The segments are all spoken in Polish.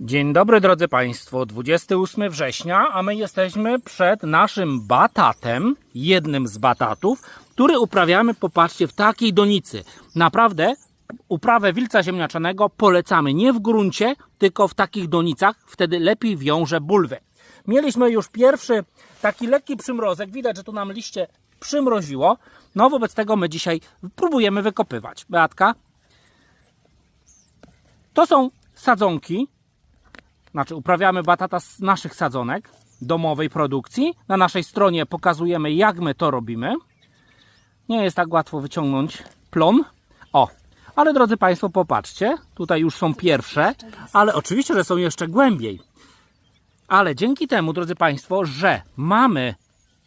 Dzień dobry drodzy Państwo, 28 września, a my jesteśmy przed naszym batatem, jednym z batatów, który uprawiamy, popatrzcie, w takiej donicy. Naprawdę uprawę wilca ziemniaczanego polecamy nie w gruncie, tylko w takich donicach, wtedy lepiej wiąże bulwę. Mieliśmy już pierwszy taki lekki przymrozek, widać, że tu nam liście przymroziło, no wobec tego my dzisiaj próbujemy wykopywać. Beatka, to są sadzonki, znaczy uprawiamy batata z naszych sadzonek domowej produkcji. Na naszej stronie pokazujemy, jak my to robimy. Nie jest tak łatwo wyciągnąć plon. O, ale drodzy Państwo, popatrzcie, tutaj już są pierwsze, ale oczywiście, że są jeszcze głębiej. Ale dzięki temu, drodzy Państwo, że mamy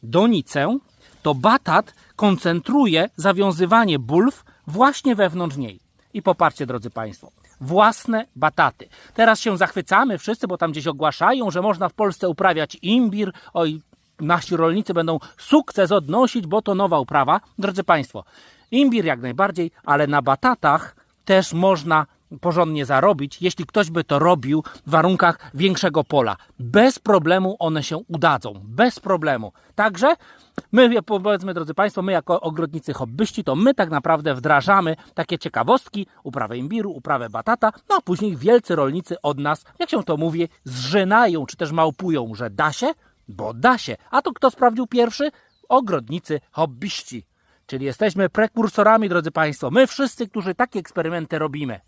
donicę, to batat koncentruje zawiązywanie bulw właśnie wewnątrz niej. I popatrzcie, drodzy Państwo, własne bataty. Teraz się zachwycamy wszyscy, bo tam gdzieś ogłaszają, że można w Polsce uprawiać imbir. Oj, nasi rolnicy będą sukces odnosić, bo to nowa uprawa. Drodzy Państwo, imbir jak najbardziej, ale na batatach też można porządnie zarobić, jeśli ktoś by to robił w warunkach większego pola. Bez problemu one się udadzą. Bez problemu. Także my, powiedzmy, drodzy Państwo, my jako ogrodnicy hobbyści, to my tak naprawdę wdrażamy takie ciekawostki, uprawę imbiru, uprawę batata, no a później wielcy rolnicy od nas, jak się to mówi, zżynają, czy też małpują, że da się, bo da się. A to kto sprawdził pierwszy? Ogrodnicy hobbyści. Czyli jesteśmy prekursorami, drodzy Państwo. My wszyscy, którzy takie eksperymenty robimy.